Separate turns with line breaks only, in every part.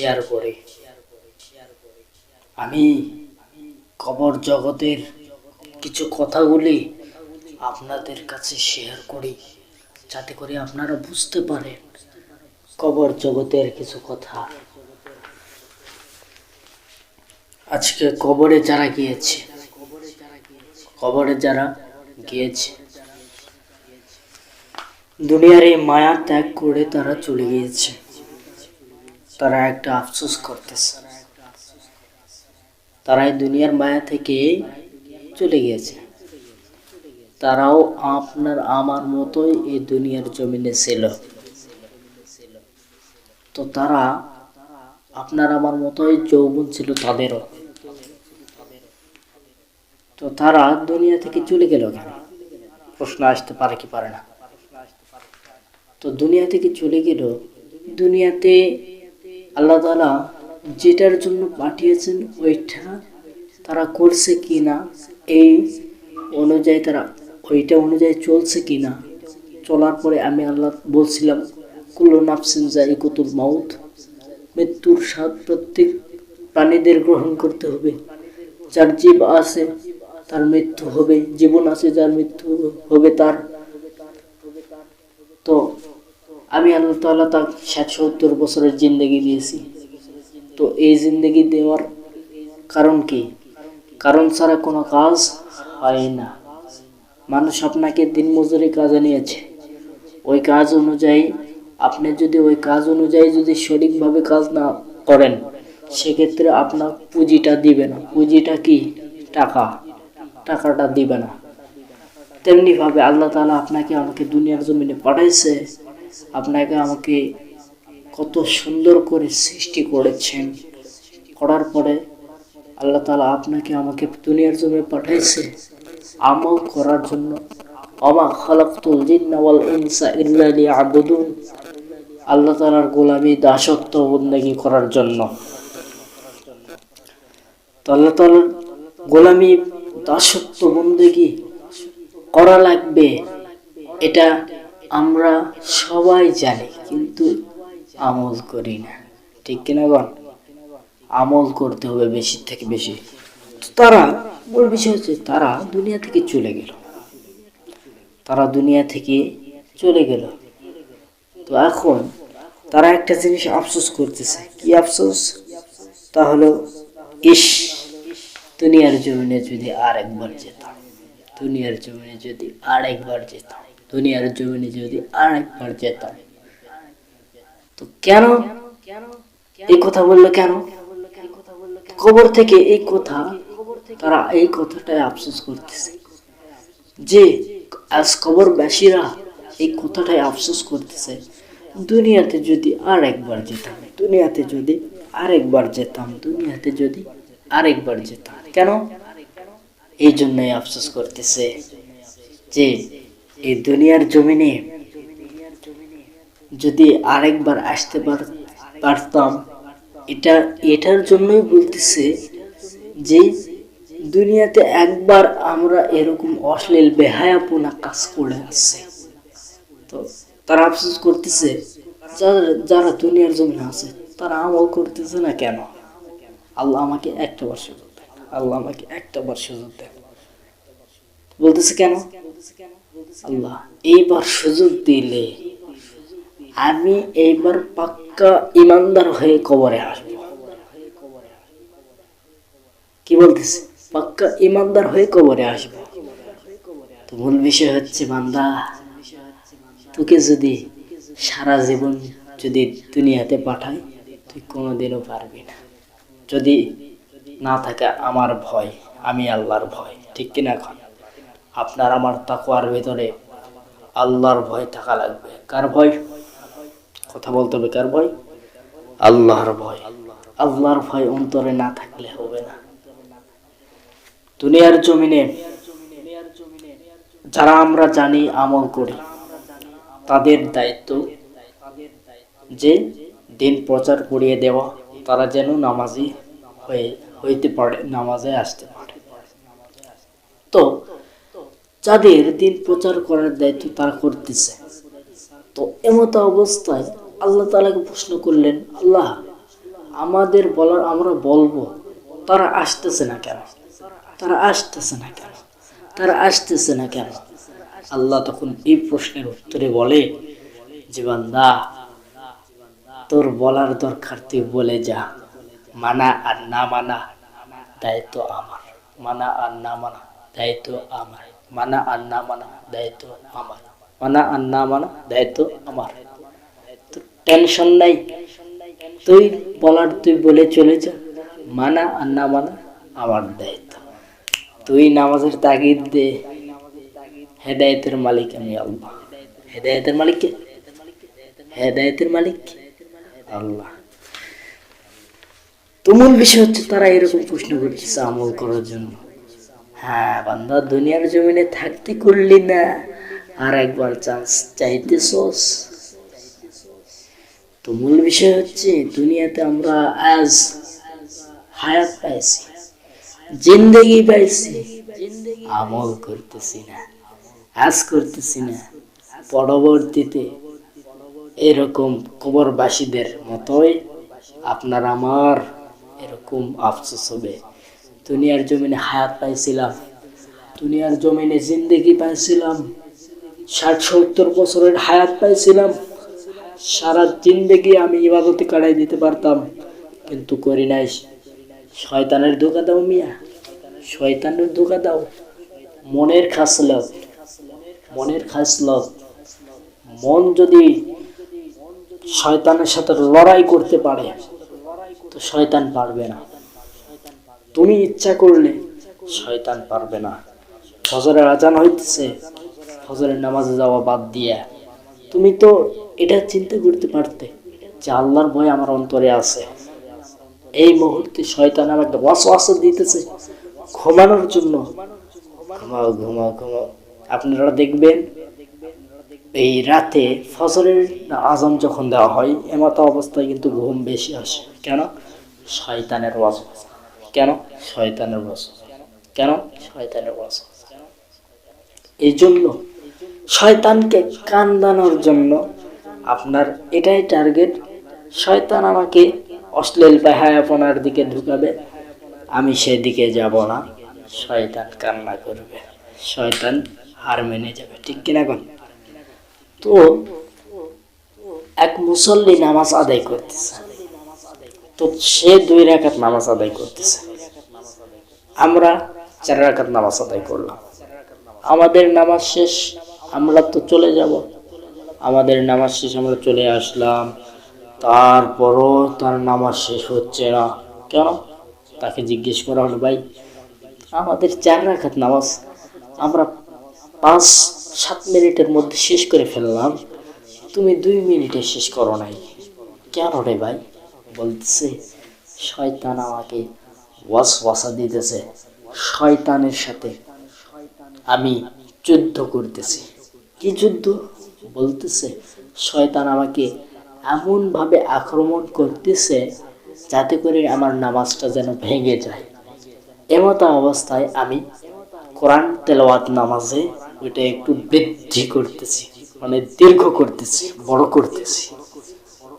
Share করে। আমি কবর জগতের কিছু কথাগুলি আপনাদের কাছে শেয়ার করি, যাতে করে আপনারা বুঝতে পারেন কবর জগতের কিছু কথা। আজকে কবরে যারা গিয়েছে, কবরে যারা গিয়েছে, দুনিয়ার এই মায়া ত্যাগ করে তারা চলে গিয়েছে। তারা একটা আফসোস করতেছে। তারা এই দুনিয়ার মায়া থেকে চলে গিয়েছে। তারাও আপনার আমার মতোই এই দুনিয়ার জমিনে ছিল। তো তারা আপনার আমার মতোই যৌবন ছিল তাদেরও। তো তারা দুনিয়া থেকে চলে গেল কেন? প্রশ্ন আসতে পারে কি পারে না? তো দুনিয়া থেকে চলে গেল, দুনিয়াতে আল্লাহ তালা যেটার জন্য পাঠিয়েছেন ওইটা তারা করছে কি না এই অনুযায়ী তারা, ওইটা অনুযায়ী চলছে কি না চলার পরে আমি আল্লাহ বলছিলাম, কুল্লু নাফসিন যাই কুতুল মাউত, মৃত্যুর স্বাদ প্রত্যেক প্রাণীদের গ্রহণ করতে হবে, যার জীব আছে তার মৃত্যু হবে, জীবন আছে যার মৃত্যু হবে তার। তো আমি আল্লাহ তাআলা তার ষাট সত্তর বছরের জিন্দগি দিয়েছি। তো এই জিন্দগি দেওয়ার কারণ কি? কারণ ছাড়া কোনো কাজ হয় না। মানুষ আপনাকে দিন মজুরি কাজে নিয়েছে। ওই কাজ অনুযায়ী, আপনি যদি ওই কাজ অনুযায়ী যদি সঠিকভাবে কাজ না করেন, সেক্ষেত্রে আপনার পুঁজিটা দিবে না। পুঁজিটা কি? টাকা। টাকাটা দিবে না। তেমনিভাবে আল্লাহ তালা আপনাকে আমাকে দুনিয়ার জমিনে পাঠাইছে। আপনাকে আমাকে কত সুন্দর করে সৃষ্টি করেছেন। করার পরে আল্লাহ তালা আপনাকে আমাকে দুনিয়ার জমিনে পাঠাইছে। আমল করার জন্য। আমা খালাকতুল জিন্না ওয়াল ইনসা লিয়াবুদুন। আল্লাহ গোলামি দাসত্ব বন্দেগী করার জন্য। আল্লাহ তাআলার গোলামি দাসত্ব বন্দেগী করা লাগবে। এটা আমরা সবাই জানি, কিন্তু আমল করি না। ঠিক কিনা বল? আমল করতে হবে বেশি থেকে বেশি। তারা, মূল বিষয় হচ্ছে তারা দুনিয়া থেকে চলে গেল। তারা দুনিয়া থেকে চলে গেল। তো এখন তারা একটা জিনিস আফসোস করতেছে। কি আফসোস? তা হলো ইস, দুনিয়ার জমিনে যদি আরেকবার যেতাম, দুনিয়ার জমিনে যদি আরেকবার যেতাম। দুনিয়ার জমিনে যদি আর একবার যেতাম। তো কেন? এই কথা বলল কেন? কবর থেকে এই কথা, তারা এই কথাটাই আফসোস করতেছে। যে আজ কবরবাসীরা এই কথাটাই আফসোস করতেছে, দুনিয়াতে যদি আর একবার যেতাম, দুনিয়াতে যদি আর একবার যেতাম, দুনিয়াতে যদি আর একবার যেতাম, কেন? এই জন্যই আফসোস করতেছে যে এই দুনিয়ার জমিনে যদি আরেকবার আসতে পারতাম, এটা এটার জন্যই বলতেছে যে দুনিয়াতে একবার আমরা এরকম অশ্লীল বেহায়াপনা কাজ করে আসছে। তো তারা আফসোস করতেছে, যারা যারা দুনিয়ার জমিনে আছে, তারা আমল করতেছে না কেন? আল্লাহ আমাকে একটা বার সুযোগ দেন। আল্লাহ আমাকে একটা বার সুযোগ দেন। বলতেছে কেন? আল্লাহ, এইবার সুযোগ দিলে আমি এইবার পাক্কা ইমানদার হয়ে কবরে আসব। কি বলতেছে? পাক্কা ইমানদার হয়ে কবরে আসব। মূল বিষয় হচ্ছে, বান্দা, তোকে যদি সারা জীবন যদি দুনিয়াতে পাঠায় তুই কোনোদিনও পারবি না। যদি না থাকে আমার ভয়, আমি আল্লাহর ভয়, ঠিক কিনা এখন? আপনার আমার তাকুয়ার ভেতরে আল্লাহর ভয় থাকা লাগবে। কার ভয়? কথা বলতে হবে, কার ভয়? আল্লাহর ভয়। আল্লাহর ভয় অন্তরে না থাকলে হবে না। দুনিয়ার জমিনে যারা আমরা জানি, আমল করি, তাদের দায়িত্ব যে দিন প্রচার করিয়ে দেওয়া, তারা যেন নামাজি হয়ে, হইতে পারে, নামাজে আসতে পারে। তো যাদের দিন প্রচার করার দায়িত্ব তারা করতেছে। তো এমতো অবস্থায় আল্লাহ তালাকে প্রশ্ন করলেন, আল্লাহ, আমাদের বলার আমরা বলব, তারা আসতেছে না কেন? তারা আসতেছে না কেন? তারা আসতেছে না কেন? আল্লাহ তখন এই প্রশ্নের উত্তরে বলে, যে বান্দা, তোর বলার দরকার তুই বলে যা। মানা আর না মানা দায়িত্ব আমার। মানা আর না মানা দায়িত্ব আমার। মানা মানা দায়িত্ব আমার। মানা মানা দায়িত্ব আমার। টেনশন নাই। তুই বলার তুই বলে চলে যা। মানা মানা আমার দায়িত্ব। তুই নামাজের তাগিদ দে। হেদায়েতের মালিক আমি আল্লাহ। হেদায়েতের মালিক হেদায়েতের মালিক? আল্লাহ। তুমুল বিষয় হচ্ছে তারা এরকম প্রশ্ন করতেছে আমল করার জন্য। হ্যাঁ বান্দা, দুনিয়ার জমিনে থাকতে করলি না। আর একবার চান্স চাইতেছস। তো মূল বিষয় হচ্ছে, দুনিয়াতে আমরা আজ হায়াত পাইছি, জিন্দগি পাইছি, আমল করতেছি না, আজ করতেছি না। পরবর্তীতে এরকম কবরবাসীদের মতোই আপনার আমার এরকম আফসোস হবে। দুনিয়ার জমিনে হায়াত পাইছিলাম। দুনিয়ার জমিনে জিন্দগি পাইছিলাম। ষাট সত্তর বছরের হায়াত পাইছিলাম। সারা জিন্দগি আমি ইবাদতে কাটাই দিতে পারতাম, কিন্তু করি নাই। শয়তানের ধোকা দাও মিয়া। শয়তানের ধোকা দাও। মনের খাসলত। মনের খাসলত। মন যদি শয়তানের সাথে লড়াই করতে পারে, তো শয়তান পারবে না। তুমি ইচ্ছা করলে শয়তান পারবে না। ফজরের আজান হইতেছে, ফজরের নামাজে যাওয়া বাদ দিয়া। তুমি তো এটা চিন্তা করতে পারতে যে আল্লাহর ভয় আমার অন্তরে আছে। এই মুহূর্তে শয়তান আমাকে ওয়াসওয়াসা দিতেছে ঘুমানোর জন্য। ঘুমাও ঘুমাও ঘুমাও। আপনারা দেখবেন, এই রাতে ফজরের আজান যখন দেওয়া হয়, এমতো অবস্থায় কিন্তু ঘুম বেশি আসে। কেন? শয়তানের ওয়াসওয়াসা। কেন? শয়তানের ওয়াসওয়াসা কেন? শয়তানের ওয়াসওয়াসা এই জন্য শয়তানকে কান্দানোর জন্য আপনার এটাই টার্গেট, শয়তান আমাকে অশ্লীল বেহায়াপনার দিকে ঢুকাবে, আমি সেদিকে যাব না। শয়তান কান্না করবে। শয়তান হার মেনে যাবে। ঠিক কিনা কোন? তো এক মুসল্লি নামাজ আদায় করতেছে। তো সে দুই রাকাত নামাজ আদায় করতেছে। আমরা চার রাকাত নামাজ আদায় করলাম। আমাদের নামাজ শেষ, আমরা তো চলে যাব। আমাদের নামাজ শেষ, আমরা চলে আসলাম। তারপরও তার নামাজ শেষ হচ্ছে না। কেন? তাকে জিজ্ঞেস করা হলো, ভাই, আমাদের চার রাখাত নামাজ আমরা পাঁচ, সাত মিনিটের মধ্যে শেষ করে ফেললাম। তুমি দুই মিনিটে শেষ করো নাই। কেন রে ভাই? বলতেছে, শয়তান আমাকে ওয়াস ওয়াসা দিতেছে, শয়তানের সাথে আমি যুদ্ধ করতেছি। কি যুদ্ধ? বলতেছে, শয়তান আমাকে এমনভাবে আক্রমণ করতেছে যাতে করে আমার নামাজটা যেন ভেঙে যায়। এমতো অবস্থায় আমি কোরআন তেলাওয়াত নামাজে ওইটা একটু বৃদ্ধি করতেছি মানে দীর্ঘ করতেছি, বড় করতেছি।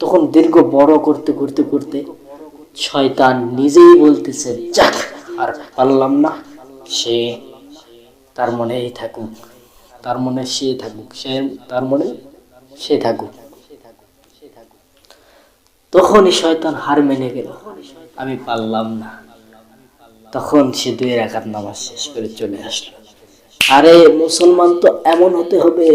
তখন দীর্ঘ বড় করতে করতে করতে শয়তান নিজেই বলতেছে, যাক, আর পারলাম না। সে তার মনেই থাকুক, তার মনে সে থাকুক, সে তার মনে সে থাকুক। তখনই শয়তান হার মেনে গেল, আমি পারলাম না। তখন সে দুই রাখার নামাজ শেষ করে চলে আসলো। আরে, মুসলমান তো এমন হতে হবে,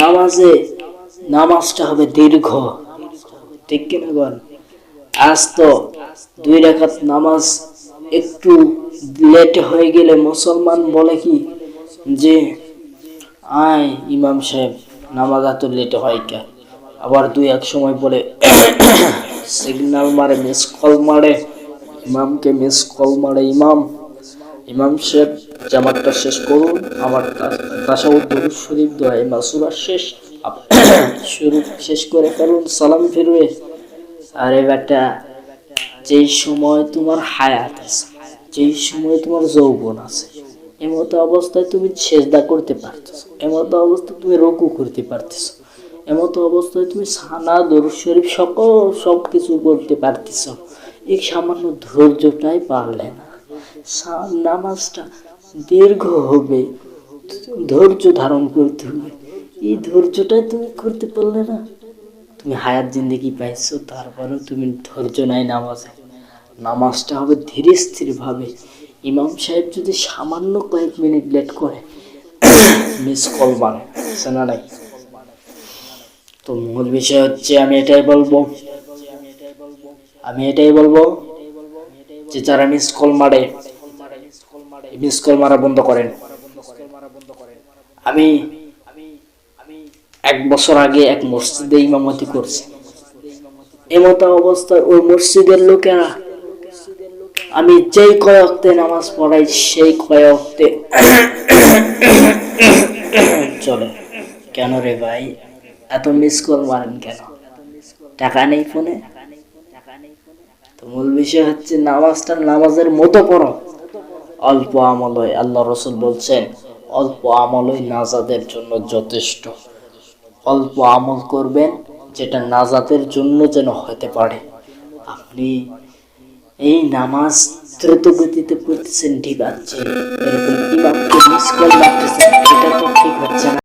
নামাজে নামাজটা হবে দীর্ঘ। ঠিক কিনা বল আজ তো দুই রাখাত নামাজ একটু লেট হয়ে গেলে মুসলমান বলে কি যে, আয় ইমাম সাহেব, নামাজ এত লেট হয় কে? আবার দুই এক সময় বলে সিগন্যাল মারে মিস কল মারে, ইমামকে মিস কল মারে, ইমাম ইমাম সাহেব, জামাতটা শেষ করুন, আমার তাসাউদ দরুদ শরীফ দোয়া মাসুরা শেষ। শুরু শেষ করে ফেলুন, সালাম ফিরুয়ে আরে বেটা যেই সময় তোমার হায়াত আছে, যেই সময় তোমার যৌবন আছে এমতো অবস্থায় তুমি সেজদা করতে পারতেছো এমতো অবস্থায় তুমি রকু করতে পারতেছো এমতো অবস্থায় তুমি সানা, দরুদ শরীফ সকল সব কিছু করতে পারতেছ। এই সামান্য ধৈর্যটাই পারলে না। নামাজটা দীর্ঘ হবে, ধৈর্য ধারণ করতে হবে। এই ধৈর্যটাই তুমি করতে পারলে না। তুমি হায়াত জিন্দেগি পাইছো, তারপরেও তুমি ধৈর্য নাই নামাজে। নামাজটা হবে ধীরে স্থিরভাবে। ইমাম সাহেব যদি সামান্য কয়েক মিনিট লেট করে, মিস কল বানে শোনা নাই? তো মূল বিষয় হচ্ছে, আমি এটাই বলব, আমি এটাই বলব যে যারা মিস কল মারে মিস কল মারা বন্ধ করেন। আমি এক বছর আগে এক মসজিদে ইমামতি করছে। এমতো অবস্থায় ওই মসজিদের লোকেরা, আমি যেই কয়ক্তে নামাজ পড়াই, সেই কয়ক্তে চলে। কেন রে ভাই? এত মিস মারেন কেন? টাকা নেই ফোনে? তো মূল বিষয় হচ্ছে নামাজটা নামাজের মতো পড়ো। অল্প আমলই আল্লাহ রসুল বলছেন, অল্প আমলই নাজাদের জন্য যথেষ্ট। অল্প আমল করবেন, যেটা নাজাতের জন্য যেন হতে পারে। আপনি এই নামাজ দ্রুত গতিতে পড়তেছেন, ঠিক আছে? এরকম তো ঠিক হচ্ছে না।